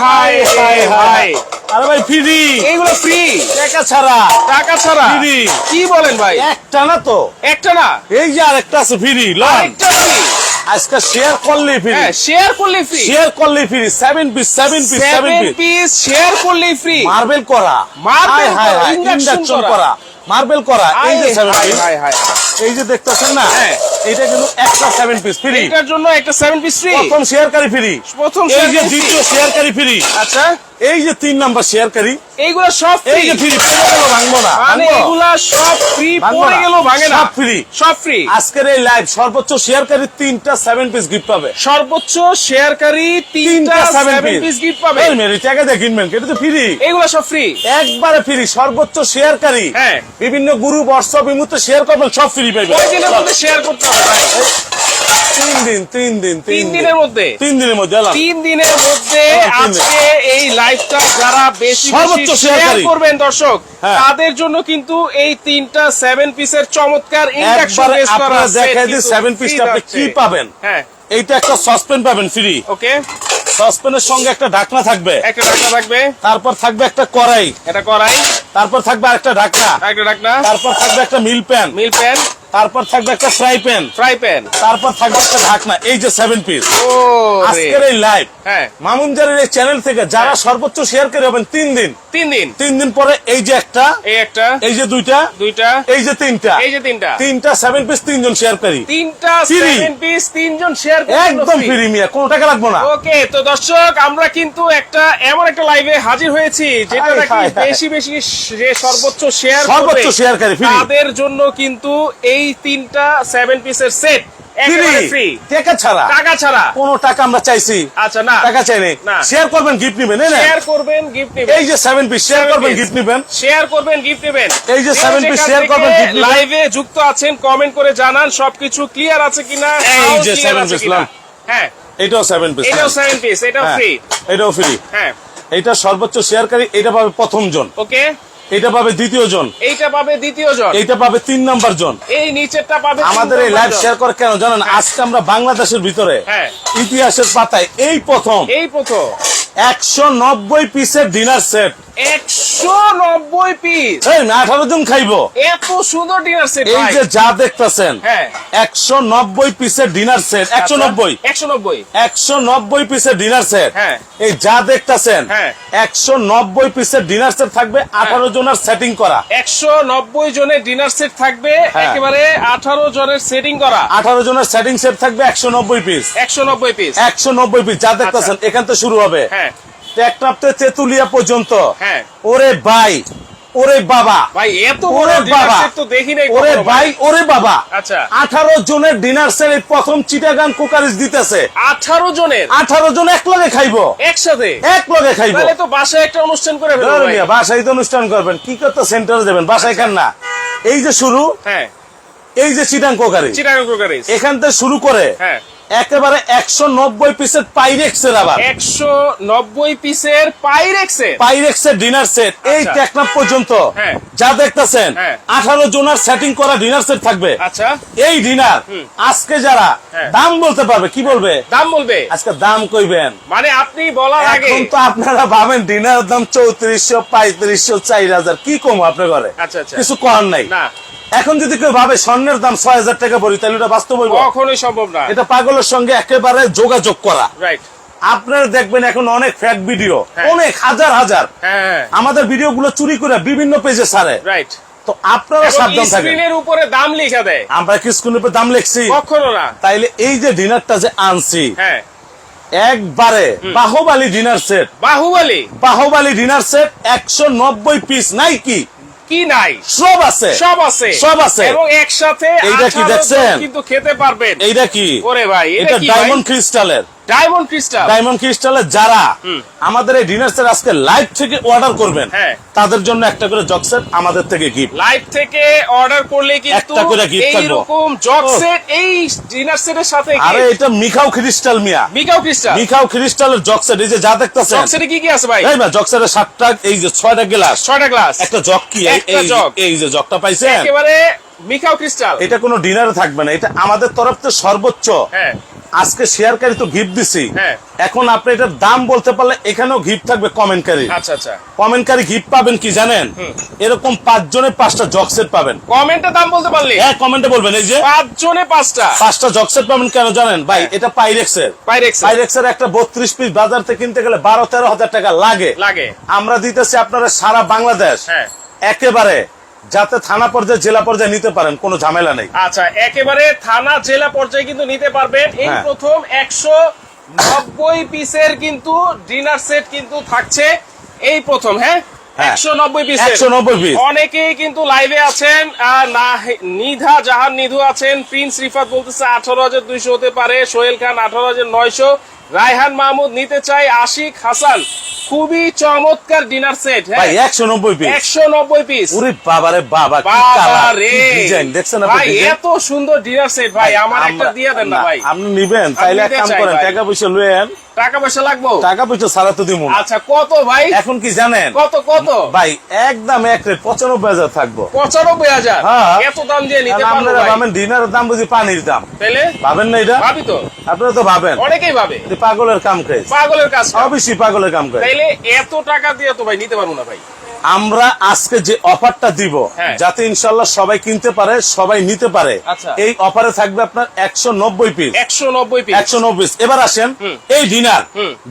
High high high আরে ভাই free এইগুলো ফ্রি টাকা ছাড়া। টাকা ছাড়া। Free। কি বলেন ভাই? একটা না তো? একটা না? এই যে আরেকটা আছে ফ্রি আরেকটা ফ্রি আজকে শেয়ার করলে ফ্রি হ্যাঁ শেয়ার করলে ফ্রি শেয়ার করলে free seven piece seven piece seven seven piece piece share করলেই ফ্রি মার্বেল করা। হাই ইন্ডাকশন করা। মার্বেল করা এই যে এই যে দেখতেছেন না হ্যাঁ। এটা কিন্তু একটা সেভেন পিস ফ্রি এটার জন্য একটা সেভেন পিস ফ্রি প্রথম শেয়ারকারী ফ্রি প্রথম এই যে। দ্বিতীয় শেয়ারকারী ফ্রি আচ্ছা। এই যে তিন নাম্বার শেয়ারকারী এইগুলো সব এই ফ্রি যে ফ্রি ভাঙবো না? মানে? এগুলা সব ফ্রি পড়ে গেল ভাঙে না। সব free। সব ফ্রি আজকের এই লাইভ সর্বোচ্চ শেয়ারকারী তিনটা সেভেন পিস গিফট পাবে। সর্বোচ্চ শেয়ার শেয়ারকারী তিনটা সেভেন পিস গিফট পাবে। এই মেরি টাকা দিয়ে কিনবেন এটা তো ফ্রি এইগুলো সব ফ্রি একবারে ফ্রি সর্বোচ্চ শেয়ার শেয়ারকারী হ্যাঁ। বিভিন্ন গুরু বর্ষ বিমুক্ত শেয়ার করবেন সব ফ্রি পাইবেন। কয় দিনের মধ্যে শেয়ার করতে হবে ভাই? তিন দিন তিন দিন তিন দিনের মধ্যে? তিন দিনের মধ্যে তিন দিনের মধ্যে হ্যাঁ, আজকে এই লাইভটা যারা বেশি শেয়ার করবেন দর্শক। তাদের জন্য কিন্তু এই তিনটা সেভেন পিসের চমৎকার ইন্ডাকশন একবার করা দেখাই দিই সেভেন পিসটা আপনি কি পাবেন? এইটা একটা সসপেন পাবেন ফ্রি ওকে। সসপেনের সঙ্গে একটা ঢাকনা থাকবে। একটা ঢাকনা থাকবে। তারপর থাকবে একটা কড়াই। এটা করাই তারপর থাকবে আরেকটা ঢাকনা। একটা ঢাকনা। তারপর থাকবে একটা মিল প্যান মিল প্যান তারপর থাকবে একটা ফ্রাই প্যান ফ্রাই প্যান তারপর থাকবে একটা ঢাকনা এই যে সেভেন পিস আজকের এই লাইভ হ্যাঁ। মামুনজারের এই চ্যানেল থেকে যারা সর্বোচ্চ শেয়ার করে হবেন তিন দিন। তিন দিন। তিন দিন পরে এই যে একটা এই একটা এই যে দুইটা দুইটা এই যে তিনটা। এই যে তিনটা। তিনটা সেভেন পিস তিনজন শেয়ার করি। তিনটা সেভেন পিস তিনজন শেয়ার একদম ফ্রি মিয়া। কোনো টাকা লাগবো না। ওকে তো দর্শক আমরা কিন্তু একটা এমন একটা লাইভে হাজির হয়েছি যেটা নাকি হায়, হায়। বেশি বেশি যে সর্বোচ্চ শেয়ার সর্বোচ্চ শেয়ারকারী free। তাদের জন্য কিন্তু এই তিনটা সেভেন পিসের সেট একেবারে ফ্রি ফ্রি টাকা ছাড়া? টাকা ছাড়া। কোনো টাকা আমরা চাইছি। আচ্ছা না। টাকা চাইনি। শেয়ার করবেন গিফট নিবেন এই না? শেয়ার করবেন গিফট নেবেন। এই যে সেভেন পিস শেয়ার Seven করবেন piece। গিফট নিবেন। শেয়ার করবেন গিফট নেবেন। এই যে seven piece share করবেন, gift নেবেন। লাইভে যুক্ত আছেন কমেন্ট করে জানান সবকিছু ক্লিয়ার আছে কিনা এই যে। হ্যাঁ। এটাও সেভেন পিস এটাও সেভেন পিস এটাও ফ্রি এটাও ফ্রি হ্যাঁ। এটা সর্বোচ্চ শেয়ারকারী এটা পাবে প্রথম জন ওকে এটা পাবে দ্বিতীয় জন। এইটা পাবে দ্বিতীয় জন। এইটা পাবে তিন নাম্বার জন। এই নিচেরটা পাবে আমাদের এই লাইভ শেয়ার করে কেন জানেন? আজকে আমরা বাংলাদেশের ভিতরে হ্যাঁ। ইতিহাসের পাতায় এই প্রথম এই প্রথম। একশো নব্বই পিসের ডিনার সেট একশো নব্বই পিস না আঠারো জন খাইবো। এত সুন্দর ডিনার সেট এই যে যা দেখতেছেন। একশো নব্বই পিসের ডিনার সেট একশো নব্বই? একশো নব্বই। একশো নব্বই পিসের ডিনার সেট হ্যাঁ। এই যা দেখতেছেন। একশো নব্বই পিসের ডিনার সেট থাকবে আঠারো জনের সেটিং করা। একশো নব্বই জনের ডিনার সেট থাকবে হ্যাঁ। একেবারে আঠারো জনের সেটিং করা। আঠারো জনের সেটিং সেট থাকবে একশো নব্বই পিস একশো নব্বই পিস একশো নব্বই পিস যা দেখতেছেন এখান থেকে শুরু হবে। হ্যাঁ। টেকনাপতে তেতুলিয়া পর্যন্ত। হ্যাঁ। ওরে ভাই ওরে বাবা। ভাই এত ওরে বাবা। তো দেখি নাই ওরে ভাই ওরে বাবা। আচ্ছা। আঠারো জনের ডিনার সেট প্রথম চিটাগান কুকারিস দিতেছে। আঠারো জনের? আঠারো জন এক লগে খাইবো। একসাথে? এক লগে খাইবো। তাহলে তো বাসায় একটা অনুষ্ঠান করে ফেলব ধরো ভাই। বাসায় তো অনুষ্ঠান করবেন। কি করতে সেন্টারে দেবেন বাসায় খান না? এই যে শুরু হ্যাঁ। এই যে চিটাং কোকারি চিটাগাং ক্রোকারিস এখান থেকে শুরু করে হ্যাঁ। একেবারে একশো নব্বই পিসের পাইরেক্সের আবার। একশো নব্বই পিসের পাইরেক্সের পাইরেক্সের ডিনার সেট এই আচ্ছা। টেকনাপ পর্যন্ত। হ্যাঁ। যা দেখতেছেন হ্যাঁ। আঠারো জনের সেটিং করা ডিনার সেট থাকবে। আচ্ছা। এই ডিনার আজকে যারা হ্যাঁ। দাম বলতে পারবে কি বলবে? দাম বলবে। আজকে দাম কইবেন। মানে আপনি বলার আগে এখন তো আপনারা ভাবেন ডিনার দাম চৌত্রিশশো পঁয়ত্রিশশো চার হাজার। কি কম আপনার ঘরে? আচ্ছা, আচ্ছা। কিছু করার নাই। না। এখন যদি কেউ ভাবে স্বর্ণের দাম ছয় হাজার টাকা ভরি তাহলে ওটা বাস্তব হইব। কখনোই সম্ভব না। এটা পাগলের সঙ্গে একেবারে যোগাযোগ করা। রাইট আপনারা দেখবেন এখন অনেক ফ্যাক ভিডিও হ্যাঁ। অনেক হাজার হাজার। হ্যাঁ আমাদের ভিডিও গুলো চুরি করে বিভিন্ন পেজে ছাড়ে। রাইট তো আপনারা সাবধান থাকেন। স্ক্রিনের উপরে দাম লিখা দেয়। আমরা কি স্কুলের উপর দাম লিখছি? কখনো না। তাইলে এই যে ডিনারটা যে আনছি হ্যাঁ। একবারে Baahubali dinner set Baahubali. Baahubali dinner set একশো নব্বই পিস নাই কি? কি নাই? সব আছে। সব আছে। সব আছে। এবং একসাথে এইটা কি 18 দেখছেন? কিন্তু খেতে পারবেন। এইটা কি? ওরে ভাই এটা এটা ডায়মন্ড ক্রিস্টালের। Diamond crystal. ডায়মন্ড ক্রিস্টালের যারা আমাদের এই ডিনার সেট আজকে লাইভ থেকে অর্ডার করবেন হ্যাঁ। তাদের জন্য একটা করে জগ সেট আমাদের থেকে গিফট লাইভ থেকে অর্ডার করলে কিন্তু একটা করে gift থাকব। এইরকম জগ সেট এই ডিনার সেটের সাথে আরে এটা মিখাও ক্রিস্টাল মিয়া। মিকাও ক্রিস্টাল। মিখাও ক্রিস্টালের জগ সেট এই যে যা দেখতেছেন। জগ সেটে কি কি আছে ভাই? এই না জগ সেটের সাতটা এই যে ছয়টা গ্লাস। ছয়টা গ্লাস। একটা জগ কি? এই- এই এই যে জগটা পাইছেন? একেবারে মিকাও ক্রিস্টাল। এটা কোনো ডিনারে থাকবে না এটা আমাদের তরফ থেকে সর্বোচ্চ। হ্যাঁ। আজকে শেয়ারকারী তো গিফট দিছি। হ্যাঁ। এখন আপনি এটার দাম বলতে পারলে এখানেও গিফট থাকবে কমেন্টকারী আচ্ছা আচ্ছা। কমেন্টকারী গিফট পাবেন কি জানেন? এরকম পাঁচ জনে পাঁচটা জকসেট পাবেন। কমেন্টে দাম বলতে পারলি? হ্যাঁ কমেন্টে বলবেন এই যে। পাঁচ জনে পাঁচটা পাঁচটা জকসেট পাবেন কেন জানেন? ভাই হ্যাঁ। এটা পাইরেক্সের পাইরেক্স পাইরেক্সের একটা বত্রিশ পিস বাজার থেকে কিনতে গেলে বারো তেরো হাজার টাকা লাগে। লাগে। আমরা দিতেছি আপনারা সারা বাংলাদেশ। হ্যাঁ। একেবারে যাতে থানা পর্যায়ে জেলা পর্যায়ে নিতে পারেন কোনো ঝামেলা নেই। আচ্ছা একেবারে থানা জেলা পর্যায়ে কিন্তু নিতে পারবেন। এই হ্যাঁ। প্রথম একশো নব্বই পিসের কিন্তু ডিনার সেট কিন্তু থাকছে। এই প্রথম হ্যাঁ? হ্যাঁ। একশো নব্বই পিস 190 piece। অনেকেই কিন্তু লাইভে আছেন। নিধা জাহান নিধু আছেন। প্রিন্স রিফাত বলতেছে আঠারো হাজার দুইশো হতে পারে। সোহেল খান আঠারো হাজার নয়শো। রায়হান মাহমুদ নিতে চাই আশিক হাসান। খুবই চমৎকার ডিনার সেট ভাই একশো নব্বই পিস একশো নব্বই পিস উরে বাবারে বাবা কি কালার ডিজাইন দেখছেন আপনি ভাই এত সুন্দর ডিনার সেট ভাই আমার একটা দিয়ে দেন না ভাই। আপনি নিবেন তাইলে এক কাম করেন টাকা পয়সা লুয়েন টাকা পয়সা লাগবো? টাকা পয়সা ছাড়া তো দিব আচ্ছা কত ভাই? এখন কি জানেন? কত কত? ভাই একদম এক রেট পঁচানব্বই হাজার থাকব। পঁচানব্বই হাজার? হ্যাঁ। এত দাম দিয়ে নিতে আপনারা ভাবেন ডিনারের দাম বুঝি পানির দাম। ভাবেন না এটা? ভাবি তো। আপনারা তো ভাবেন। অনেকেই ভাবে। পাগলের কাম খাই পাগলের কাজ অবশ্যই পাগলের কাম খাই তাইলে এত টাকা দিয়ে তো ভাই নিতে পারব না ভাই। আমরা আজকে যে অফারটা দিব হ্যাঁ। যাতে ইনশাল্লাহ সবাই কিনতে পারে সবাই নিতে পারে আচ্ছা। এই অফারে থাকবে আপনার একশো নব্বই পিস একশো নব্বই পিস একশো নব্বই এবার আসেন এই ডিনার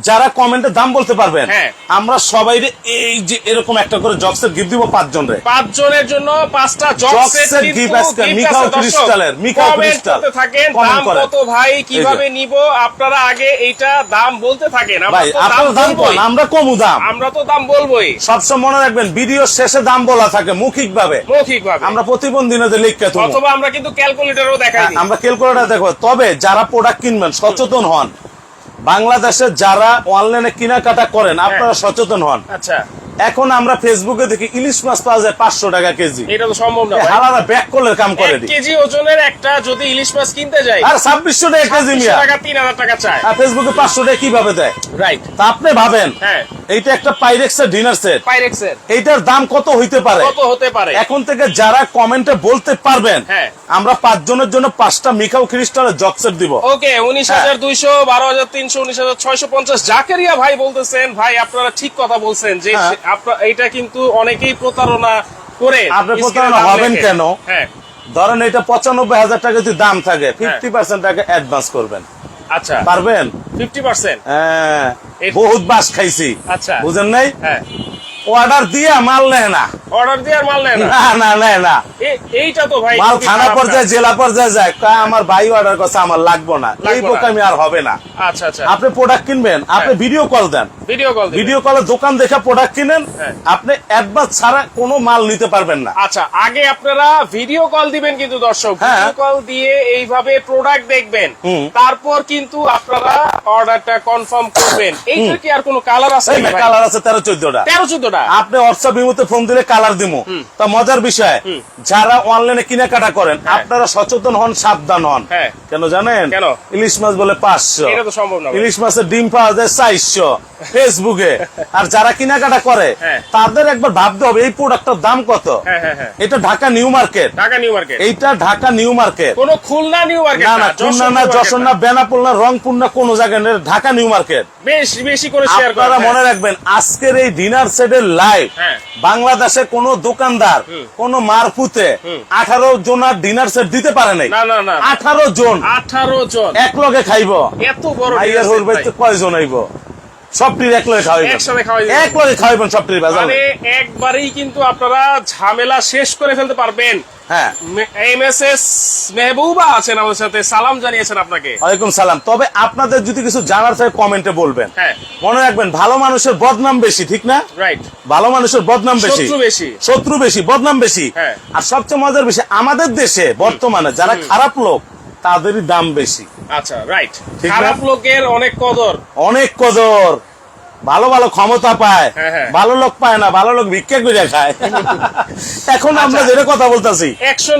যারা কমেন্টে দাম বলতে পারবেন হ্যাঁ। আমরা সবাই এই যে এরকম একটা করে জক্সের গিফট দিব পাঁচজন রে। পাঁচ জনের জন্য পাঁচটা জব Job সেট set আজকে মিকাও ক্রিস্টালের, মিকাও ক্রিস্টাল। থাকেন দাম কত ভাই কীভাবে নিব আপনারা আগে এইটা দাম বলতে থাকেন। আমরা তো দাম বলবোই। আমরা কমু দাম। আমরা তো দাম বলবোই। সবসময় মনে রাখবেন ভিডিও শেষে দাম বলা থাকে মৌখিক ভাবে মৌখিক ভাবে আমরা প্রতিবন্ধী লিখকে লিখতে অথবা আমরা কিন্তু ক্যালকুলেটরও দেখাই আমরা ক্যালকুলেটার দেখো তবে যারা প্রোডাক্ট কিনবেন সচেতন হন। বাংলাদেশে যারা অনলাইনে কেনাকাটা করেন আপনারা সচেতন হন। আচ্ছা। এখন আমরা ফেসবুকে দেখি ইলিশ মাছ পাওয়া যায় পাঁচশো টাকা কেজি। এটা তো সম্ভব না। হালারা ব্যাক করলে কাম করে কেজি ওজনের একটা যদি ইলিশ মাছ কিনতে যাই আর ছাব্বিশশো টাকা কেজি 2500 মিয়া। টাকা তিন হাজার টাকা চায় আর ফেসবুকে পাঁচশো টাকা কীভাবে দেয়? রাইট তা আপনি ভাবেন হ্যাঁ। এইটা একটা পাইরেক্সের ডিনার সেট পাইরেক্সের এইটার দাম কত হইতে পারে? কত হতে পারে? এখন থেকে যারা কমেন্টে বলতে পারবেন হ্যাঁ। আমরা পাঁচজনের জন্য পাঁচটা মিখাও ক্রিস্টালের জকসেট দিব। ওকে উনিশ হ্যাঁ। হাজার দুইশো বারো হাজার তিনশো উনিশ হাজার ছয়শো পঞ্চাশ জাকেরিয়া ভাই বলতেছেন ভাই আপনারা ঠিক কথা বলছেন যে আপনার এইটা কিন্তু অনেকেই প্রতারণা করে। আপনি প্রতারণা হবেন কেন? হ্যাঁ। ধরেন এটা পঁচানব্বই হাজার টাকা যদি দাম থাকে ফিফটি পার্সেন্ট টাকা অ্যাডভান্স করবেন। আচ্ছা। পারবেন? ফিফটি পার্সেন্ট হ্যাঁ, বহুত বাস খাইছি। আচ্ছা। বুঝেন নাই? হ্যাঁ। অর্ডার দিয়ে মাল নেয় না। অর্ডার দিয়ে মাল নেয় না? না না না। এইটা তো ভাই মাল থানা পর্যায়ে জেলা পর্যায়ে যায় আমার ভাই অর্ডার করছে আমার লাগবো না। এই বোকামি আর হবে না। আচ্ছা আচ্ছা। আপনি প্রোডাক্ট কিনবেন আপনি হ্যাঁ। ভিডিও কল দেন। ভিডিও কল ভিডিও কলে দোকান দেখে প্রোডাক্ট কিনেন হ্যাঁ। আপনি অ্যাডভান্স ছাড়া কোনো মাল নিতে পারবেন না। আচ্ছা আগে আপনারা ভিডিও কল দিবেন কিন্তু দর্শক। হ্যাঁ। ভিডিও কল দিয়ে এইভাবে প্রোডাক্ট দেখবেন। তারপর কিন্তু আপনারা অর্ডারটা কনফার্ম করবেন। এইটার কি আর কোনো কালার আছে কালার আছে তেরো চোদ্দটা। তেরো চোদ্দটা? আপনি হোয়াটসঅ্যাপ ফোন দিলে কালার দিমু। তা মজার বিষয় যারা অনলাইনে কেনাকাটা করেন আপনারা সচেতন হন সাবধান হন। হ্যাঁ। কেন জানেন? ইলিশ মাছ বলে পাঁচশো। ইলিশ মাছের ডিম পাওয়া যায় চারশো ফেসবুকে। আর যারা কেনাকাটা করে হ্যাঁ। তাদের একবার ভাবতে হবে এই প্রোডাক্টটার দাম কত? হ্যাঁ হ্যাঁ হ্যাঁ। এটা Dhaka new market. Dhaka new market. এইটা ঢাকা নিউ মার্কেট। কোন খুলনা নিউ মার্কেট না না খুলনা না যশোর না। বেনাপুর না রংপুর না কোনো জায়গায় ঢাকা নিউ মার্কেট। বেশ বেশি করে শেয়ার আপনারা মনে রাখবেন আজকের এই ডিনার সেটের লাইভ হ্যাঁ। বাংলাদেশে কোন দোকানদার কোন মারফুতে আঠারো জনার ডিনার সেট দিতে পারে নাই। আঠারো জন। আঠারো জন। এক লগে খাইব। এত বড় কয়জন আইব? সবটির এক লগে খাওয়াইবেন। একসাথে খাওয়াইবেন। এক লগে খাওয়াইবেন সবটির বাজার মানে একবারেই কিন্তু আপনারা ঝামেলা শেষ করে ফেলতে পারবেন। হ্যাঁ। এম এস এস মেহবুবা আছেন আমাদের সাথে। সালাম জানিয়েছেন আপনাকে। ওয়ালাইকুম সালাম। তবে আপনাদের যদি কিছু জানার থাকে কমেন্টে বলবেন। হ্যাঁ। মনে রাখবেন ভালো মানুষের বদনাম বেশি ঠিক না? রাইট ভালো মানুষের বদনাম বেশি। শত্রু বেশি। শত্রু বেশি বদনাম বেশি। হ্যাঁ। আর সবচেয়ে মজার বেশি আমাদের দেশে বর্তমানে যারা খারাপ লোক তাদেরই দাম বেশি। আচ্ছা রাইট খারাপ লোকের অনেক কদর। অনেক কদর। ভালো ভালো ক্ষমতা পায় হ্যাঁ, হ্যাঁ। ভালো লোক পায় না ভালো লোক ভিক্ষা করে খায়। এখন আমরা আচ্ছা। যেটা কথা বলতেছি একশো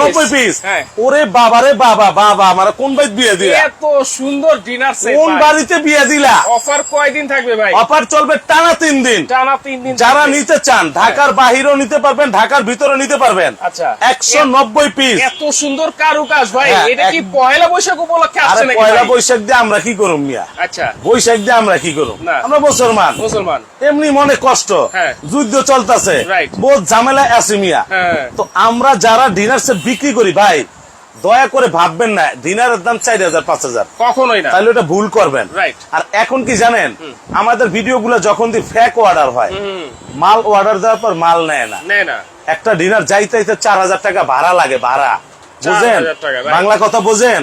নব্বই পিস হ্যাঁ। ওরে বাবারে বাবা বাবা আমার কোন বাইত বিয়ে দিলা? এত সুন্দর ডিনার সেট কোন বাড়িতে বিয়ে দিলা? অফার কয়দিন থাকবে ভাই? অফার চলবে টানা তিন দিন। টানা তিন দিন যারা নিতে চান ঢাকার বাহিরেও নিতে পারবেন ঢাকার ভিতরে নিতে পারবেন। আচ্ছা। একশো নব্বই পিস এত সুন্দর কারুকাজ ভাই। এটা কি পয়লা বৈশাখ উপলক্ষে আসছে নাকি পয়লা বৈশাখ দিয়ে আমরা কি করুম মিয়া? আচ্ছা। বৈশাখ দিয়ে আমরা কি করুম? না। আমরা মুসলমান। মুসলমান। এমনি মনে কষ্ট। হ্যাঁ। যুদ্ধ চলতেছে. বহুত ঝামেলা আছে মিয়া হ্যাঁ। তো আমরা যারা ডিনার সেট বিক্রি করি ভাই দয়া করে ভাববেন না ডিনারের দাম চার হাজার পাঁচ হাজার। কখনোই না। তাহলে ওটা ভুল করবেন। আর এখন কি জানেন আমাদের ভিডিও গুলো যখন দি ফ্যাক অর্ডার হয় মাল অর্ডার দেওয়ার পর মাল নেয় না। একটা ডিনার যাইতে চার হাজার টাকা ভাড়া লাগে ভাড়া। বুঝেন? 4,000 টাকা, right. বাংলা কথা বুঝেন?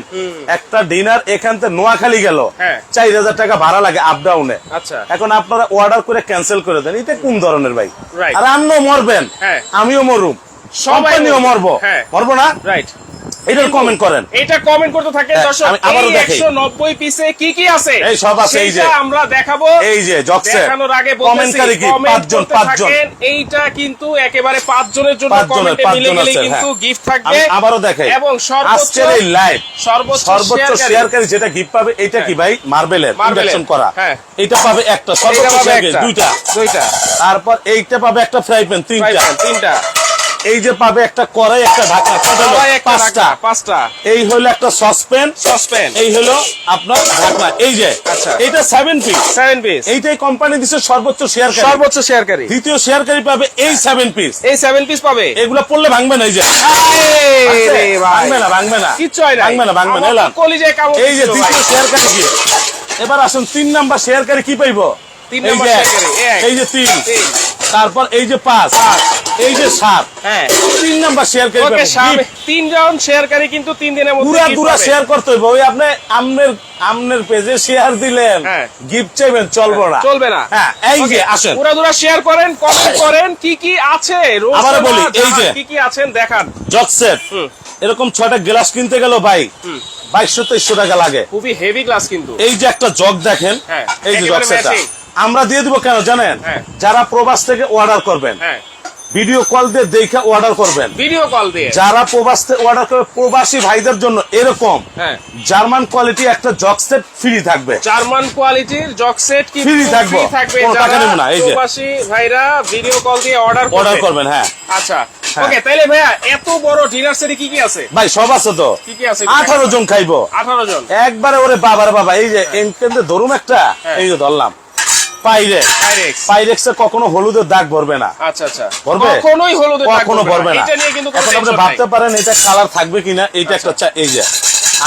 একটা ডিনার এখান থেকে নোয়াখালী গেল। হ্যাঁ। চার হাজার টাকা ভাড়া লাগে আপ ডাউনে আচ্ছা। এখন আপনারা অর্ডার করে ক্যান্সেল করে দেন। এটা কোন ধরনের ভাই? আর আমিও মরবেন। হ্যাঁ। আমিও মরুম। সবাই মরবো। হ্যাঁ। মরবো না? রাইট এটার কমেন্ট করেন। এটা কমেন্ট করতে হ্যাঁ, দর্শক আবারও। একশো নব্বই পিসে কি কি আছে? এই সব আছে, এই যে। আমরা দেখাবো। এই যে দেখানোর আগে কমেন্টকারী কি? পাঁচজন পাঁচজন। এইটা কিন্তু একেবারে পাঁচ জনের জন্য কমেন্টে মিলে গেলে কিন্তু হ্যাঁ। গিফট থাকবে। আবারও দেখাই। এবং সর্বোচ্চ আজকের এই লাইভ সর্বোচ্চ শেয়ারকারী। যেটা গিফট পাবে এটা কি ভাই? মার্বেলের মার্বেলের, করা। হ্যাঁ। এটা পাবে একটা সর্বোচ্চ দুইটা। দুইটা। তারপর এইটা পাবে একটা ফ্রাই প্যান তিনটা। তিনটা। এই যে পাবে একটা কড়াই একটা ঢাকা পাঁচটা পাঁচটা। এই হলো একটা সসপ্যান। সসপ্যান। এই হলো আপনার ঢাকনা। এই যে আচ্ছা। এইটা সেভেন পিস সেভেন পিস এইটাই কোম্পানি দিচ্ছে সর্বোচ্চ শেয়ার সর্বোচ্চ শেয়ারকারী দ্বিতীয় শেয়ারকারী পাবে এই সেভেন পিস এই সেভেন পিস পাবে। এগুলো পড়লে ভাঙবে না এই যে। ভাঙবে না ভাঙবে না। কিচ্ছু হয় না ভাঙবে না ভাঙবে না। এই যে। দ্বিতীয় শেয়ারকারী কি? এবার আসুন তিন নাম্বার শেয়ারকারী কি পাইবো? তিন নাম্বার শেয়ারকারী, এই যে তিন। তারপর এই যে পাঁচ এই যে সাত হ্যাঁ। তিন নাম্বার gift। তিনজন শেয়ারকারী কিন্তু তিন দিনের মধ্যে পুরা দুরা শেয়ার করতে হইব। ওই আপনি আমনের আমনের পেজে শেয়ার দিলেন। হ্যাঁ। গিফট চাইবেন চলবো না। চলবে না। হ্যাঁ এই যে আসেন। পুরা দুরা শেয়ার করেন কমেন্ট করেন কি কি আছে? রোজ আবারও বলি, এই যে। কি কি আছেন দেখান। জকসেট হুম। এরকম ছয়টা গ্লাস কিনতে গেল ভাই বাইশশো তেইশশো টাকা লাগে। খুবই হেভি গ্লাস কিন্তু। এই যে একটা জগ দেখেন হ্যাঁ, এই যে জগসেটটা matching। আমরা দিয়ে দিব কেন জানেন? হ্যাঁ। যারা প্রবাস থেকে অর্ডার করবেন হ্যাঁ। ভিডিও কল দিয়ে দেখে অর্ডার করবেন। ভিডিও কল দিয়ে। যারা প্রবাস অর্ডার করবে প্রবাসী ভাইদের জন্য এরকম। হ্যাঁ। জার্মান কোয়ালিটি একটা জগ সেট ফ্রি থাকবে। জার্মান কোয়ালিটির জক সেট কি Free থাকব। কোনো টাকা নেব না, এই যে। প্রবাসী ভাইরা ভিডিও কল দিয়ে অর্ডার অর্ডার করবেন হ্যাঁ। আচ্ছা। হ্যাঁ। ওকে তাইলে ভাইয়া এত বড় ডিনার সেটে কি কি আছে? ভাই সব আছে তো। কি কি আছে? আঠারো জন খাইবো। আঠারো জন। একবারে ওরে বাবার বাবা এই যে এনকেন্দ্রে ধরুন একটা হ্যাঁ। এই যে ধরলাম। পাইরেক্স পাইরেক্সে কখনো হলুদের দাগ ভরবে না। আচ্ছা আচ্ছা। ভরবে? কখনোই হলুদের দাগ কখনো ভরবে না। এটা নিয়ে কিন্তু কোনো আপনি ভাবতে পারেন এটা কালার থাকবে কিনা এইটা একটা এই যে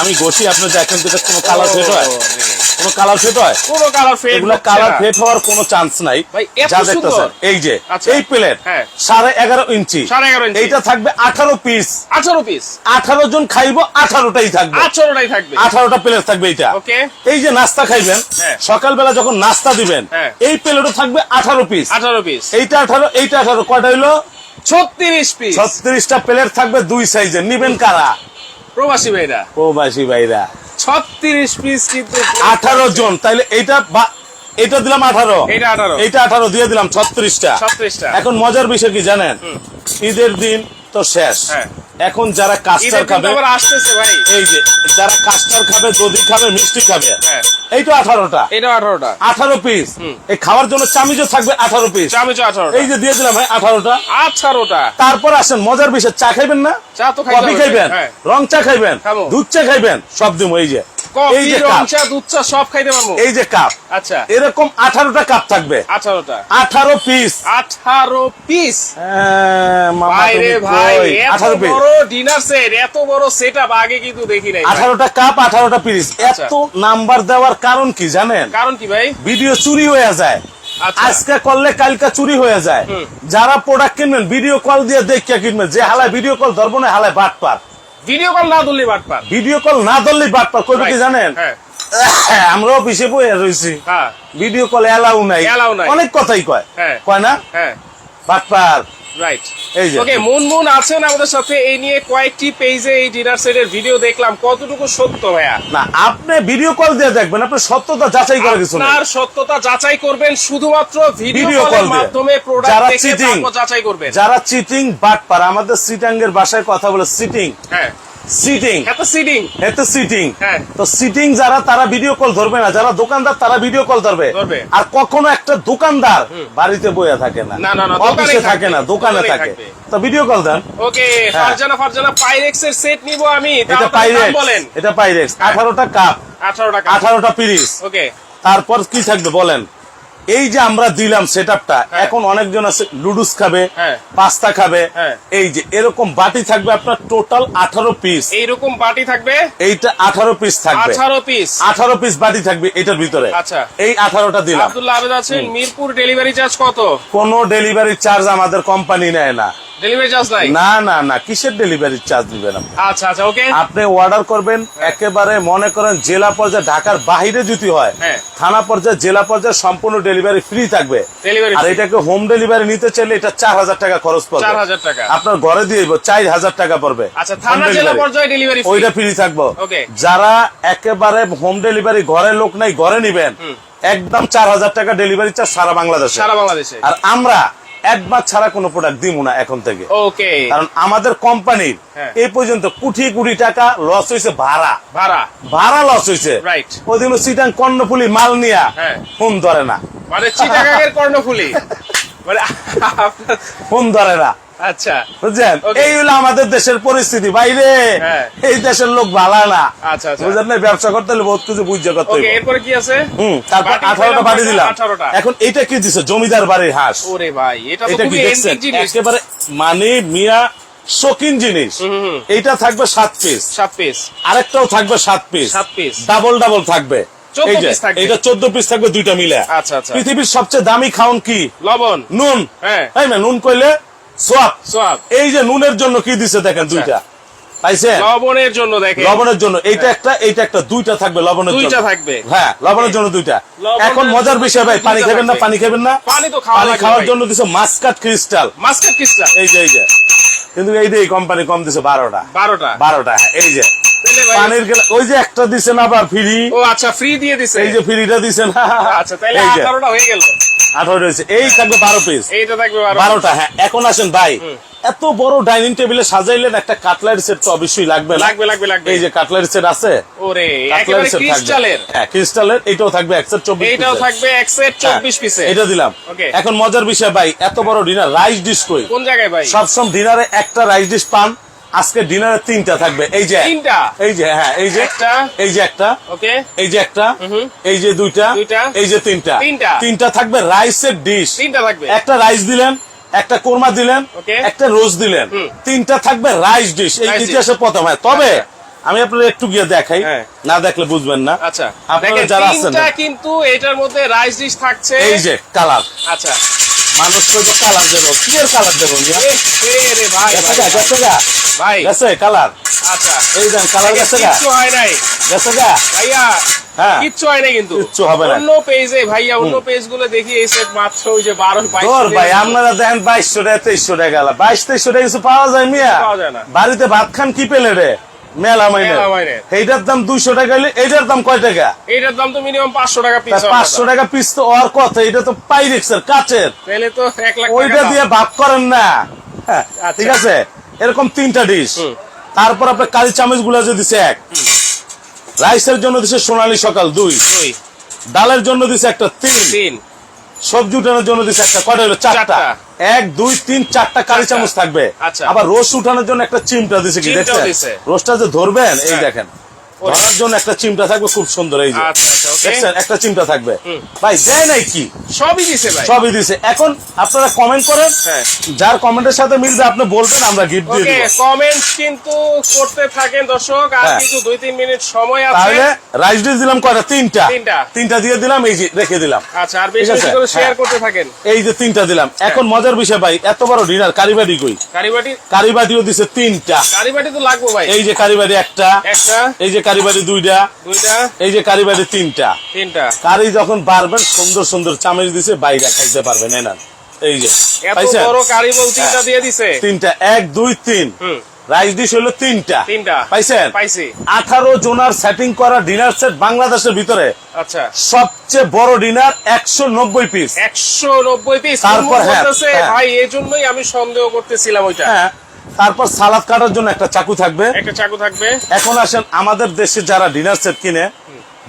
আমি ঘষি আপনি দেখেন যেটা কোনো কালার ফেট হয়? কোনো কালার ফেট হয়? কোনো কালার ফেড এগুলো কালার ফেট হওয়ার কোনো চান্স নাই। যা দেখতেছেন। এই যে আচ্ছা। এই প্লেট হ্যাঁ। সাড়ে এগারো ইঞ্চি। সাড়ে এগারো ইঞ্চি। এইটা থাকবে আঠারো পিস আঠারো পিস আঠারো জন খাইবো আঠারোটাই থাকবে। আঠারোটাই থাকবে। আঠারোটা প্লেট থাকবে এইটা। এই যে নাস্তা খাইবেন হ্যাঁ। সকালবেলা যখন নাস্তা দিবেন হ্যাঁ। এই প্লেটও থাকবে আঠারো পিস আঠারো পিস এইটা আঠারো এইটা আঠারো কয়টা হইল? ছত্রিশ পিস ছত্রিশটা প্লেট থাকবে দুই সাইজের। নিবেন কারা? প্রবাসী ভাইরা। প্রবাসী ভাইরা। ছত্রিশ পিস কিন্তু আঠারো জন। তাইলে এইটা বা- এইটা দিলাম আঠারো। এটা আঠারো। এইটা আঠারো দিয়ে দিলাম ছত্রিশটা। ছত্রিশটা। এখন মজার বিষয় কি জানেন? ঈদের দিন তো শেষ। হ্যাঁ। এখন যারা কাস্টার খাবে আসতেছে ভাই। এই যে যারা কাস্টার খাবে দধি খাবে মিষ্টি খাবে হ্যাঁ। এইটা আঠারোটা। এটা আঠারোটা। আঠারো পিস এই খাওয়ার জন্য চামিজও থাকবে আঠারো পিস চামচ আঠারোটা। এই যে দিয়েছিলাম ভাই আঠারোটা। আঠারোটা। তারপর আসেন মজার বিষয় চা খাইবেন না? চা তো কফি খাইবেন হ্যাঁ। রং চা খাইবেন দুধ চা খাইবেন সব দিব এই যে। এই যে কাপ। দুধ চা সব খাইতে পারব। এই যে কাপ। আচ্ছা। এরকম আঠারোটা কাপ থাকবে। আঠারোটা। আঠারো পিস আঠারো পিস হ্যাঁ, ভাই রে ভাই এত পিস বড় ডিনার সেট এত বড় সেট আগে কিন্তু দেখি নাই ভাই। আঠারোটা কাপ আঠারোটা পিস আচ্ছা। এত নাম্বার দেওয়ার কারণ কি জানেন? কারণ কি ভাই? ভিডিও চুরি হয়ে যায়। আচ্ছা। আজকে করলে কালকে চুরি হয়ে যায়। যারা প্রোডাক্ট কিনবেন ভিডিও কল দিয়ে দেখিয়া কিনবেন। যে হালায় ভিডিও কল ধরবো না হালায় বাট পার ভিডিও কল না ধরলে বাটপার ভিডিও কল না ধরলে বাটপার পার করবে কি. জানেন? হ্যাঁ। আমরাও পিছে বয়ে রয়েছি হ্যাঁ। ভিডিও কল এলাও নাই। অনেক কথাই কয়। হ্যাঁ। কয় না? হ্যাঁ। বাটপার। রাইট। ওকে মুনমুন আছেন আমাদের সাথে। এই নিয়ে কয়েকটি পেজে এই ডিনার সেটের ভিডিও দেখলাম। কতটুকু সত্য ভাইয়া? না আপনি ভিডিও কল দিয়ে দেখবেন। আপনি সত্যতা যাচাই করে কিছু না সত্যতা যাচাই করবেন। শুধুমাত্র ভিডিও কল কলের মাধ্যমে প্রোডাক্ট যারা চিটিং যাচাই করবেন। যারা চিটিং বাটপার। আমাদের সিটাঙ্গের বাসায় কথা বলে সিটিং হ্যাঁ। সিটিং এত সিডিং এত সিটিং হ্যাঁ। তো সিটিং যারা তারা ভিডিও কল ধরবে না। যারা দোকানদার তারা ভিডিও কল ধরবে। আর কখনো একটা দোকানদার বাড়িতে বইয়া থাকে না। না, না, না, অফিসে থাকে না দোকানে থাকে। তো ভিডিও কল দেন। ওকে হ্যাঁ। ফারজানা ফারজানা পাইরেক্স এর সেট নিব আমি। এটা পাইরেক্স বলেন। এটা পাইরেক্স হ্যাঁ। আঠারোটা কাপ আঠারো টাকা আঠারোটা পিরিস ওকে। তারপর কি থাকবে বলেন? এই যে আমরা দিলাম সেট হ্যাঁ। এখন অনেকজন আছে লুডুস খাবে হ্যাঁ। পাস্তা খাবে হ্যাঁ। এই যে এরকম বাটি থাকবে আপনার টোটাল আঠারো পিস এইরকম বাটি থাকবে? এইটা আঠারো পিস থাকবে। আঠারো পিস আঠারো পিস বাটি থাকবে এটার ভিতরে। আচ্ছা। এই আঠারোটা দিলাম। আব্দুল্লাহ আবেদ আছেন মিরপুর ডেলিভারি চার্জ কত? কোন ডেলিভারি চার্জ আমাদের কোম্পানি নেয় না। ডেলিভারি চার্জ নাই? না না না কিসের ডেলিভারি চার্জ দিবেন আপনি? আচ্ছা আচ্ছা ওকে আপনি অর্ডার করবেন একেবারে মনে করেন জেলা পর্যায়ে ঢাকার বাহিরে যদি হয় হ্যাঁ। থানা পর্যায়ে জেলা পর্যায়ে সম্পূর্ণ ডেলিভারি ফ্রি থাকবে। আর এটাকে হোম ডেলিভারি নিতে চাইলে এটা চার হাজার টাকা খরচ পড়বে। 4,000 টাকা। আপনার ঘরে দিয়ে দিব চার হাজার টাকা পড়বে। আচ্ছা থানা জেলা পর্যায়ে ডেলিভারি ওইটা ফ্রি থাকব। যারা একেবারে হোম ডেলিভারি ঘরে লোক নাই ঘরে নিবেন একদম চার হাজার টাকা ডেলিভারি চার্জ সারা বাংলাদেশে। সারা বাংলাদেশে। আর আমরা একবার ছাড়া কোনো প্রোডাক্ট দিব না এখন থেকে। ওকে কারণ আমাদের কোম্পানির হ্যাঁ। এই পর্যন্ত কোটি কোটি টাকা লস হয়েছে ভাড়া। ভাড়া। ভাড়া লস হয়েছে। রাইট ওদিন সিটাং কর্ণফুলি মাল নিয়া হ্যাঁ। ফোন ধরে না। মানে চিটাগাঙের কর্ণফুলি। মানে ফোন ধরে না। আচ্ছা। বুঝছেন? এই হলো আমাদের দেশের পরিস্থিতি বাইরে হ্যাঁ। এই দেশের লোক ভালো না। আচ্ছা, আচ্ছা। বুঝলেন না? ব্যবসা করতে হলে বহুত কিছু বুঝতে করতে ওকে এরপরে কি আছে? হুম তারপর আঠারোটা বাড়ি দিলাম। এখন এটা কি দিছে? জমিদার বাড়ির হাঁস। ওরে ভাই এটা তো খুবই দেখছেন? এন্টিক জিনিস। একেবারে মানে মিয়া শৌখিন জিনিস। এইটা থাকবে সাত পিস সাত পিস আরেকটাও থাকবে সাত পিস সাত পিস। ডাবল ডাবল থাকবে। 14 এই যে piece থাকবে। এইটা চোদ্দ পিস থাকবে দুইটা মিলে। আচ্ছা, আচ্ছা। পৃথিবীর সবচেয়ে দামি খাউন কি? লবণ। নুন। হ্যাঁ। নুন কইলে সোয়াব সোয়াব। এই যে নুনের জন্য কি দিছে দেখেন দুইটা? পাইছেন? লবণের জন্য দেখে লবণের জন্য। এইটা একটা এইটা একটা দুইটা থাকবে লবণের জন্য। দুইটা থাকবে। হ্যাঁ লবণের জন্য দুইটা। এখন মজার বিষয় ভাই পানি খাবেন না পানি খাবেন না। পানি তো খাওয়া পানি খাওয়ার জন্য দিছে মাস্কাট ক্রিস্টাল। মাস্কাট কিসটা এই যে এই যে। কিন্তু এই যে এই কোম্পানি কম দিছে বারোটা। বারোটা। বারোটা হ্যাঁ, এই যে। পানির ওই যে একটা দিছে না আবার ফ্রি ও আচ্ছা ফ্রি দিয়ে দিছে। এই যে ফ্রিটা দিছে না। আচ্ছা তাহলে এই যে। আঠারোটা হয়ে গেল। আঠারো রয়েছে। এই থাকবে বারো পিস এইটা থাকবে বারোটা হ্যাঁ। এখন আসেন ভাই এত বড় ডাইনিং টেবিলে সাজাইলেন একটা কাটলারি সেট তো অবশ্যই লাগবে লাগবে লাগবে লাগবে। এই যে কাটলারি সেট আছে ওরে কাটলারি সেট ক্রিস্টালের হ্যাঁ ক্রিস্টালের এটাও থাকবে একশো চব্বিশ এইটাও থাকবে এক সেট চব্বিশ হ্যাঁ, পিসে এটা দিলাম। এখন মজার বিষয় ভাই এত বড় ডিনার রাইস ডিশ কই? কোন জায়গায় ভাই? সবসময় ডিনারে একটা রাইস ডিশ পান। আজকে ডিনারে তিনটা থাকবে। এই যে তিনটা? এই যে হ্যাঁ এই যে একটা? এই যে একটা ওকে। এই যে একটা এই যে দুইটা? এই যে তিনটা। তিনটা? তিনটা থাকবে রাইসের ডিশ তিনটা থাকবে? একটা রাইস দিলেন একটা কোরমা দিলেন একটা রোজ দিলেন। তিনটা থাকবে রাইস ডিশ এই। ইতিহাসে প্রথম হয়। তবে আমি আপনার একটু গিয়ে দেখাই হ্যাঁ। না দেখলে বুঝবেন না। আচ্ছা। আপনারা যারা আছেন কিন্তু এটার মধ্যে রাইস ডিশ থাকছে। এই যে কালার আচ্ছা। মানুষকে যে কালার দেবো। কি কালার দেবো মিয়া? এ, এ রে ভাই গেছে গা ভাই। গেছে কালার। আচ্ছা। এই দেন কালার গেছে গা। কিচ্ছু হয় নাই। গেছে গা। ভাইয়া হ্যাঁ। কিচ্ছু হয় নাই কিন্তু। কিচ্ছু হবে না। অন্য পেজে ভাইয়া অন্য পেজগুলো দেখি এই সেট মাত্র ওই যে বারো বাইশ ভাই দিয়ে আপনারা দেখেন বাইশশো টাকা তেইশশো টাকা বাইশ তেইশশো টাকা কিছু পাওয়া যায় মিয়া? পাওয়া যায় না। বাড়িতে ভাত খান কি পেলে রে? মেলা মাইনে এইটার দাম দুইশো টাকা হলে এইটার দাম কয় টাকা? এইটার দাম তো মিনিমাম পাঁচশো টাকা পিস পাঁচশো টাকা পিস তো ওর কথা এটা তো পাইরেক্সের কাচের। তাহলে তো এক লাখ ওইটা দিয়ে ভাগ করেন না। হ্যাঁ, আচ্ছা। ঠিক আছে? এরকম তিনটা ডিশ তারপর আপনার কালি চামচগুলা যে দিছে এক। রাইসের জন্য দিছে সোনালী সকাল দুই। ডালের জন্য দিছে একটা তিন। সবজি উঠানোর জন্য দিছে একটা হলো? চারটা। চারটা। এক দুই তিন চারটা কালি চামচ থাকবে আচ্ছা। আবার রোস্ট উঠানোর জন্য একটা চিমটা দিছে কি দেখছেন। রোস্টটা যে ধরবেন এই হ্যাঁ। দেখেন ধরার জন্য একটা চিমটা থাকবে খুব সুন্দর এই যে। আচ্ছা আচ্ছা একটা চিমটা থাকবে। ভাই দেয় নাই কি? সবই দিছে ভাই। সবই দিছে। এখন আপনারা কমেন্ট করেন হ্যাঁ। যার কমেন্টের সাথে মিলবে আপনি বলবেন আমরা গিফট দিয়ে দিব। কমেন্ট কিন্তু করতে থাকেন দর্শক আর হ্যাঁ। কিন্তু দুই তিন মিনিট সময় আছে। তাহলে রাইস ডিশ দিলাম কয়টা? তিনটা। তিনটা। তিনটা দিয়ে দিলাম এই যে রেখে দিলাম। আচ্ছা আর বেশি বেশি করে শেয়ার হ্যাঁ। করতে থাকেন। এই যে তিনটা দিলাম। এখন মজার বিষয় ভাই এত বড় ডিনার কারিবাড়ি কই? কারিবাটি কারিবাটিও দিছে তিনটা। কারিবাটি তো লাগবো ভাই। এই যে কারিবাড়ি একটা একটা। এই যে কারিবাড়ি দুইটা দুইটা? এই যে কারিবাড়ি তিনটা। তিনটা। কারি যখন বাড়বেন সুন্দর সুন্দর চামচ দিছে বাইরে খাইতে পারবেন এনার এই যে এত? বড় কারিবল তিনটা হ্যাঁ। দিয়ে দিছে। তিনটা এক দুই তিন। রাইস ডিশ হলো তিনটা। তিনটা। পাইছেন? পাইছি। আঠারো জোনার সেটিং করা ডিনার সেট বাংলাদেশের ভিতরে। আচ্ছা। সবচেয়ে বড় ডিনার একশো নব্বই পিস একশো নব্বই পিস তারপর হ্যাঁ, হ্যাঁ। ভাই এই জন্যই আমি সন্দেহ করতেছিলাম ওইটা। হ্যাঁ। তারপর সালাদ কাটার জন্য একটা চাকু থাকবে। একটা চাকু থাকবে। এখন আসেন আমাদের দেশে যারা ডিনার সেট কিনে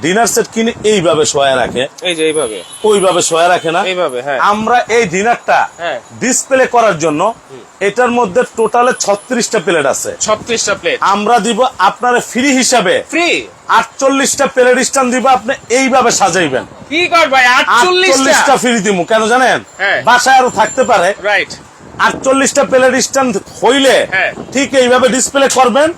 ডিনার সেট কিনে এইভাবে শোয়া রাখে। এই যে এইভাবে। ওইভাবে শোয়া রাখে না। এইভাবে হ্যাঁ। আমরা এই ডিনারটা হ্যাঁ। ডিসপ্লে করার জন্য এটার মধ্যে টোটালে ছত্রিশটা প্লেট আছে। ছত্রিশটা প্লেট আমরা দিব আপনার ফ্রি হিসাবে। ফ্রি আটচল্লিশটা প্লেট স্ট্যান্ড দিব আপনি এইভাবে সাজাইবেন। কি কর ভাই আটচল্লিশটা? আটচল্লিশটা ফ্রি দিব কেন জানেন? হ্যাঁ। বাসায় আরও থাকতে পারে। রাইট আটচল্লিশটা প্লেট স্ট্যান্ড হইলে হ্যাঁ। ঠিক এইভাবে ডিসপ্লে করবেন।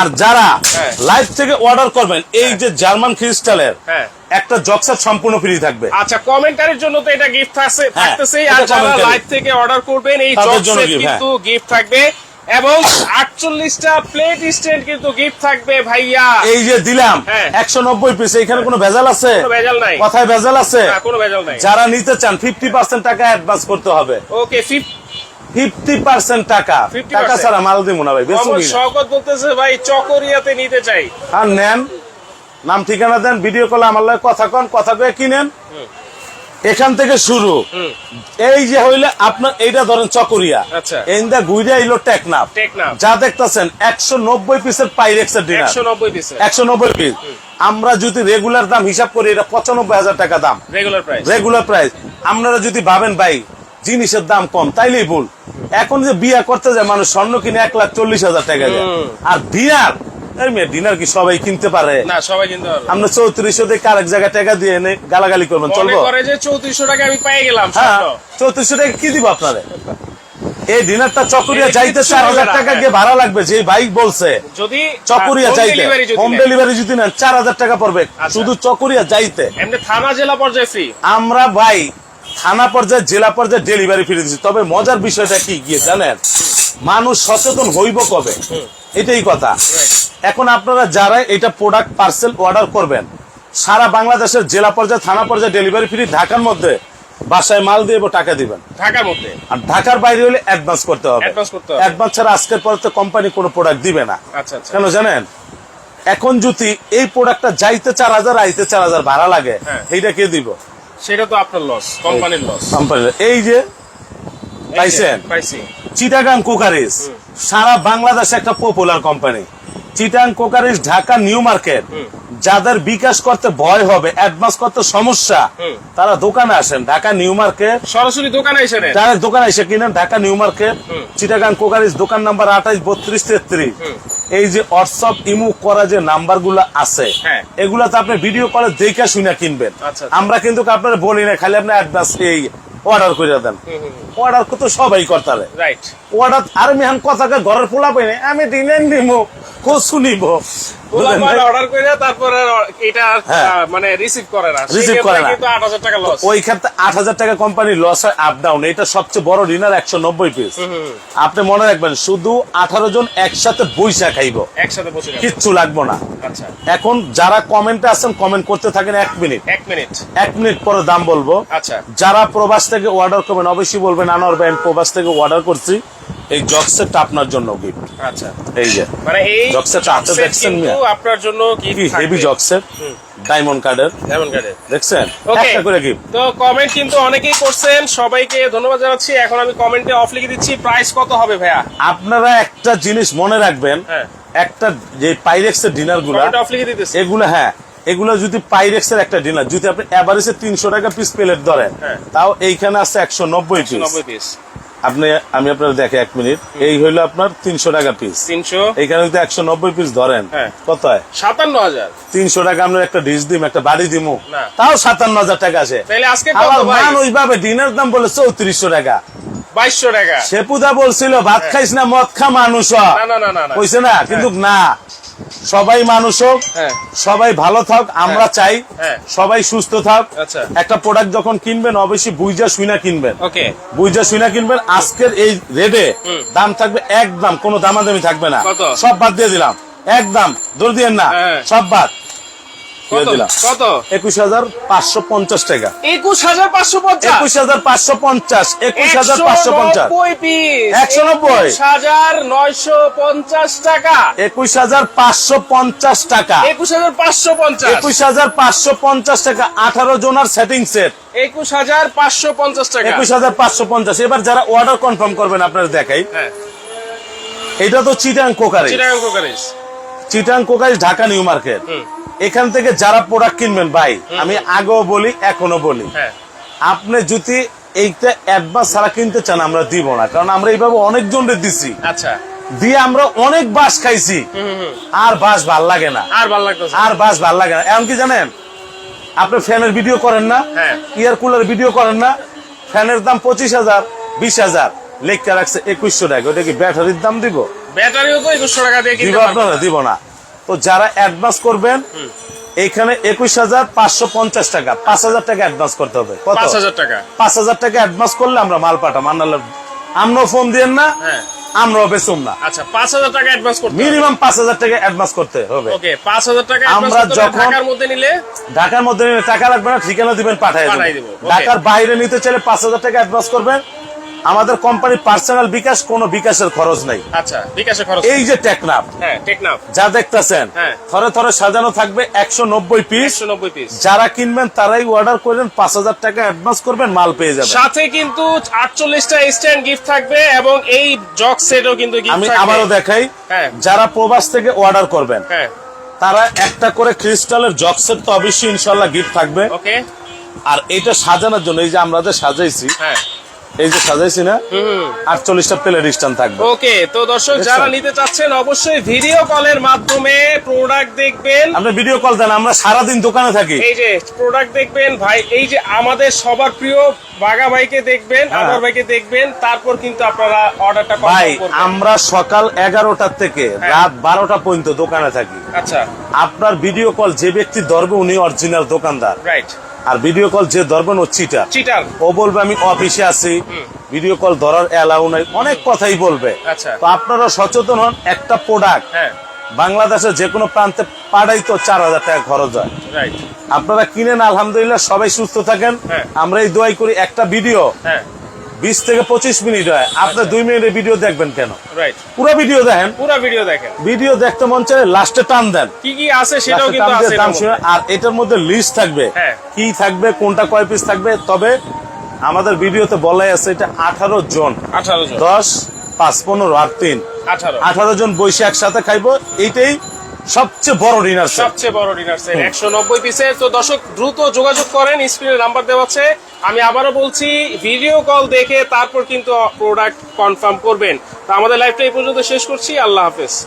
আর যারা হ্যাঁ। লাইভ থেকে অর্ডার করবেন এই যে জার্মান ক্রিস্টালের হ্যাঁ। একটা জকসার সম্পূর্ণ ফ্রি থাকবে। আচ্ছা কমেন্টারির জন্য তো এটা গিফট আছে হ্যাঁ, থাকতেছেই। আর যারা লাইভ থেকে অর্ডার করবেন এই জন্য কিন্তু গিফট থাকবে। এবং আটচল্লিশটা প্লেট স্ট্যান্ড কিন্তু গিফট থাকবে ভাইয়া। এই যে দিলাম হ্যাঁ। একশো নব্বই পিস এখানে কোনো ভেজাল আছে? ভেজাল নাই। কথায় ভেজাল আছে? কোনো ভেজাল নাই। যারা নিতে চান ফিফটি পার্সেন্ট টাকা অ্যাডভান্স করতে হবে। ওকে ফিফটি পার্সেন্ট টাকা। 50% টাকা ছাড়া মাল দিব না ভাই শওকত বলতেছে ভাই চকরিয়াতে নিতে চাই। আর নেন নাম ঠিকানা দেন ভিডিও কলে আমার লাগে কথা কন কথা কয়ে কিনেন। এখান থেকে শুরু। এই যে হইলে আপনার এইটা ধরেন চকরিয়া। আচ্ছা। এইটা গুইরা ইলো টেকনাফ। যা দেখতেছেন একশো নব্বই পিসের পাইরেক্সের ডিনার। একশো নব্বই একশো নব্বই পিস। আমরা যদি রেগুলার দাম হিসাব করি এটা পঁচানব্বই হাজার টাকা দাম। রেগুলার প্রাইস রেগুলার প্রাইস আপনারা যদি ভাবেন ভাই জিনিসের দাম কম তাইলেই ভুল। এখন যে বিয়া করতে যায় মানুষ স্বর্ণ কিনে এক লাখ চল্লিশ হাজার টাকা দেয়। আর ডিনার? এই ডিনার কি সবাই কিনতে পারে? না সবাই কিনতে পারবে। আমরা চৌত্রিশশো থেকে আরেক জায়গায় টাকা দিয়ে এনে গালাগালি করবেন চলবো? চৌত্রিশশো টাকা আমি পেয়ে গেলাম হ্যাঁ। চৌত্রিশশো টাকা কি দিব আপনারে? এই ডিনারটা চকরিয়া যাইতে চার হাজার টাকা। গিয়ে ভাড়া লাগবে যে বাইক বলছে। যদি চকরিয়া যাইতে হোম ডেলিভারি যদি নেন চার হাজার টাকা পড়বে। আচ্ছা। শুধু চকরিয়া যাইতে। এমনি থানা জেলা পর্যায়ে আমরা ভাই থানা পর্যায়ে জেলা পর্যায়ে ডেলিভারি ফিরে দিচ্ছি তবে মজার বিষয়টা কি গিয়ে জানেন? মানুষ সচেতন হইব কবে? এটাই কথা। এখন আপনারা যারা এটা প্রোডাক্ট পার্সেল অর্ডার করবেন সারা বাংলাদেশের জেলা পর্যায়ে থানা পর্যায়ে ডেলিভারি ফ্রি ঢাকার মধ্যে বাসায় মাল দিয়ে টাকা দিবেন। ঢাকার মধ্যে? আর ঢাকার বাইরে হলে অ্যাডভান্স করতে হবে। Advance করতে হবে। অ্যাডভান্স ছাড়া আজকের পরে তো কোম্পানি কোনো প্রোডাক্ট দিবে না। আচ্ছা আচ্ছা। কেন জানেন? এখন যদি এই প্রোডাক্টটা যাইতে চার হাজার আইতে চার হাজার ভাড়া লাগে হ্যাঁ। এইটা কে দিব? সেটা তো আপনার লস কোম্পানির লস কোম্পানির এই যে পাইছেন? চিটাগাং কোকারিস সারা বাংলাদেশে একটা popular company Chittagong crockeries Dhaka new market. যাদের বিকাশ করতে ভয় হবে অ্যাডভান্স করতে সমস্যা তারা দোকানে আসেন ঢাকা নিউ মার্কেট। সরাসরি দোকানে এসে তারা দোকানে এসে কিনেন Dhaka new market. Chittagong crockeries দোকান নাম্বার আঠাইশ বত্রিশ তেত্রিশ। এই যে হোয়াটসঅ্যাপ ইমু করা যে নাম্বারগুলো আছে হ্যাঁ। এগুলাতে আপনি ভিডিও কলে দেখে শুনে কিনবেন। আচ্ছা, আচ্ছা। আমরা কিন্তু আপনার বলি না খালি আপনি অ্যাডভান্স এই অর্ডার করে দেন। অর্ডার করতে সবাই করতালে রাইট অর্ডার আর মেহান কথাকে ঘরের পোলা পাইনি আমি দিলেন দিব কসু নিব? অর্ডার করে তারপরে এটা হ্যাঁ। মানে রিসিভ করে না। Receive করে না। কিন্তু আট হাজার টাকা লস ওই ক্ষেত্রে আট হাজার টাকা কোম্পানি লস হয় আপ ডাউন এটা সবচেয়ে বড় পিস আপনি মনে রাখবেন শুধু আঠারো জন একসাথে বৈশা খাইব। একসাথে বসে কিচ্ছু লাগবো না। আচ্ছা। এখন যারা কমেন্টে আছেন কমেন্ট করতে থাকেন এক মিনিট এক মিনিট এক মিনিট পরে দাম বলব। আচ্ছা। যারা প্রবাস থেকে অর্ডার করবেন অবশ্যই বলবেন আনোয়ার ভাই প্রবাস থেকে অর্ডার করছি। এই জগ সেটটা আপনার জন্য গিফট আচ্ছা। এই যে। মানে এই জগ সেটটা হাতে দেখছেন কিন্তু আপনার জন্য কি gift heavy jug set diamond কার্ডের যেমন কার্ডে দেখছেন? একটা করে গিফট তো কমেন্ট কিন্তু অনেকেই করছেন। সবাইকে ধন্যবাদ জানাচ্ছি। এখন আমি কমেন্টে অফ লিখে দিচ্ছি। প্রাইস কত হবে ভাইয়া? আপনারা একটা জিনিস মনে রাখবেন। হ্যাঁ। একটা যে পাইরেক্সের ডিনারগুলা কমেন্টে অফ লিখে দিতেছি। এগুলো হ্যাঁ। এগুলো যদি পাইরেক্সের একটা ডিনার যদি আপনি এভারেজে তিনশো টাকা পিস প্লেট ধরেন হ্যাঁ। তাও এইখানে আছে একশো নব্বই পিস আপনি আমি আপনার দেখে এক মিনিট। এই হইল আপনার তিনশো টাকা পিস তিনশো। এইখানে যদি একশো নব্বই পিস ধরেন। হ্যাঁ। কত হয় সাতান্ন হাজার। তিনশো টাকা আমরা একটা ডিশ দিম একটা বাড়ি দিমু। তাও সাতান্ন হাজার টাকা আছে ভাই? ডিনার দাম বলে চৌত্রিশশো টাকা। বাইশশো টাকা। সেপুদা বলছিল ভাত খাইস না মদ খা মানুষ। হ্যাঁ। কইছে না? কিন্তু না। সবাই মানুষ হোক হ্যাঁ। সবাই ভালো থাক আমরা চাই হ্যাঁ। সবাই সুস্থ থাক। আচ্ছা। একটা প্রোডাক্ট যখন কিনবেন অবশ্যই বুইজা সুইনা কিনবেন। বুইজা সুইনা কিনবেন আজকের এই রেডে দাম থাকবে একদম কোনো দামাদামি থাকবে না। সব বাদ দিয়ে দিলাম। একদম দৌড় দিয়ে না। হ্যাঁ। সব বাদ। কত? একুশ হাজার পাঁচশো পঞ্চাশ টাকা। একুশ হাজার পাঁচশো পঞ্চাশ? একুশ হাজার পাঁচশো পঞ্চাশ একুশ হাজার পাঁচশো পঞ্চাশ। পিস 190 হাজার নয়শো পঞ্চাশ টাকা। একুশ হাজার পাঁচশো পঞ্চাশ টাকা। একুশ হাজার পাঁচশো পঞ্চাশ। একুশ হাজার পাঁচশো পঞ্চাশ টাকা আঠারো জনের সেটিং সেট একুশ হাজার পাঁচশো পঞ্চাশ টাকা। একুশ হাজার পাঁচশো পঞ্চাশ। এবার যারা অর্ডার কনফার্ম করবেন আপনারা দেখাই। হ্যাঁ। এটা তো Chittagong crockery Chittagong crockeries. Chittagong crockery Dhaka new market. এখান থেকে যারা প্রোডাক্ট কিনবেন ভাই আমি আগেও বলি এখনও বলি। হ্যাঁ। আপনি যদি এইটা অ্যাডভান্স ছাড়া কিনতে চান আমরা দিব না। কারণ আমরা এইভাবে অনেকজনকে দিছি। আচ্ছা। দিয়ে আমরা অনেক বাস খাইছি। আর বাস ভালো লাগে না। আর ভালো লাগতেছে আর বাস ভালো লাগে না। এমন কি জানেন? আপনি ফ্যানের ভিডিও করেন না? হ্যাঁ। ইয়ার কুলার ভিডিও করেন না? ফ্যানের দাম পঁচিশ হাজার বিশ হাজার। লেখা রাখছে একুশশো টাকা। ওটা কি ব্যাটারির দাম দিব? ব্যাটারিও তো টাকা দিয়ে দিব কিনতে পারবেন আপনারা দিব না। তো যারা অ্যাডভান্স করবেন এইখানে একুশ হাজার পাঁচশো পঞ্চাশ টাকা পাঁচ হাজার টাকা অ্যাডভান্স করতে হবে। পাঁচ হাজার টাকা। পাঁচ হাজার টাকা অ্যাডভান্স করলে আমরা মাল পাঠাম। আমরাও ফোন দিয়েন না হ্যাঁ। আমরাও বেচুম না। আচ্ছা পাঁচ হাজার টাকা অ্যাডভান্স করতে মিনিমাম পাঁচ হাজার টাকা অ্যাডভান্স করতে হবে। ওকে পাঁচ হাজার টাকা আমরা যখন- ঢাকার মধ্যে নিলে? ঢাকার মধ্যে নিলে টাকা লাগবে না ঠিকানা দিবেন পাঠাই দেবো, ঢাকার বাইরে নিতে চাইলে পাঁচ হাজার টাকা অ্যাডভান্স করবেন। আমাদের কোম্পানির পার্সোনাল বিকাশ কোনো বিকাশের খরচ নাই। আচ্ছা খরচ এই যে টেকনাফ। হ্যাঁ টেকনাফ। যা দেখতেছেন হ্যাঁ। থরে থরে সাজানো থাকবে একশো নব্বই পিস নব্বই পিস যারা কিনবেন তারাই অর্ডার করবেন পাঁচ হাজার টাকা অ্যাডভান্স করবেন মাল পেয়ে যাবেন। সাথে কিন্তু আটচল্লিশটা স্ট্যান্ড গিফট থাকবে এবং এই জগ সেটও কিন্তু আমি আবারও দেখাই হ্যাঁ। যারা প্রবাস থেকে অর্ডার করবেন তারা একটা করে ক্রিস্টালের জগ সেট তো অবশ্যই ইনশাল্লাহ গিফট থাকবে। আর এটা সাজানোর জন্য এই যে আমরা যে সাজাইছি হ্যাঁ। এই যে সাজাইছি না আটচল্লিশটা প্লেট স্ট্যান্ড থাকবে। ওকে তো দর্শক যারা নিতে চাচ্ছেন অবশ্যই ভিডিও কলের মাধ্যমে প্রোডাক্ট দেখবেন। আপনি ভিডিও কল দেন আমরা সারাদিন দোকানে থাকি। এই যে প্রোডাক্ট দেখবেন ভাই এই যে আমাদের সবার প্রিয় বাগা ভাইকে দেখবেন হ্যাঁ। আমার ভাইকে দেখবেন তারপর কিন্তু আপনারা অর্ডারটা ভাই আমরা সকাল এগারোটার থেকে হ্যাঁ। রাত বারোটা পর্যন্ত দোকানে থাকি। আচ্ছা। আপনার ভিডিও কল যে ব্যক্তি ধরবে উনি অরিজিনাল দোকানদার। রাইট আর ভিডিও কল যে ধরবেন ও চিটার চিটার ও বলবে আমি অফিসে আছি। ভিডিও কল ধরার অ্যালাউ নাই। অনেক কথাই বলবে। আচ্ছা। তো আপনারা সচেতন হন একটা প্রোডাক্ট হ্যাঁ। বাংলাদেশের যে কোনো প্রান্তে পাড়াই তো চার হাজার টাকা খরচ হয়। আপনারা কিনেন আলহামদুলিল্লাহ সবাই সুস্থ থাকেন। হ্যাঁ। আমরা এই দোয়াই করি একটা ভিডিও বিশ থেকে পঁচিশ মিনিট হয়। আপনি আচ্ছা। দুই মিনিটের ভিডিও দেখবেন কেন? রাইট পুরো ভিডিও দেখেন। পুরো ভিডিও দেখেন। ভিডিও দেখতে মন চায় লাস্টে টান দেন। কি কি আছে সেটাও কিন্তু আছে আর এটার মধ্যে লিস্ট থাকবে। হ্যাঁ। কি থাকবে কোনটা কয় পিস থাকবে? তবে আমাদের ভিডিওতে বলাই আছে এটা আঠারো জন। আঠারো জন। দশ পাঁচ পনেরো আর তিন। আঠারো। আঠারো জন বসে একসাথে খাইবো। এইটাই সবচেয়ে বড় ডিনার সেট। সবচেয়ে বড় ডিনার সেট। একশো নব্বই পিসের তো দর্শক দ্রুত যোগাযোগ করেন স্ক্রিনে নাম্বার দেওয়া আছে। আমি আবারও বলছি ভিডিও কল দেখে তারপর কিন্তু প্রোডাক্ট কনফার্ম করবেন। তো আমাদের লাইভটা এই পর্যন্ত শেষ করছি। আল্লাহ হাফেজ।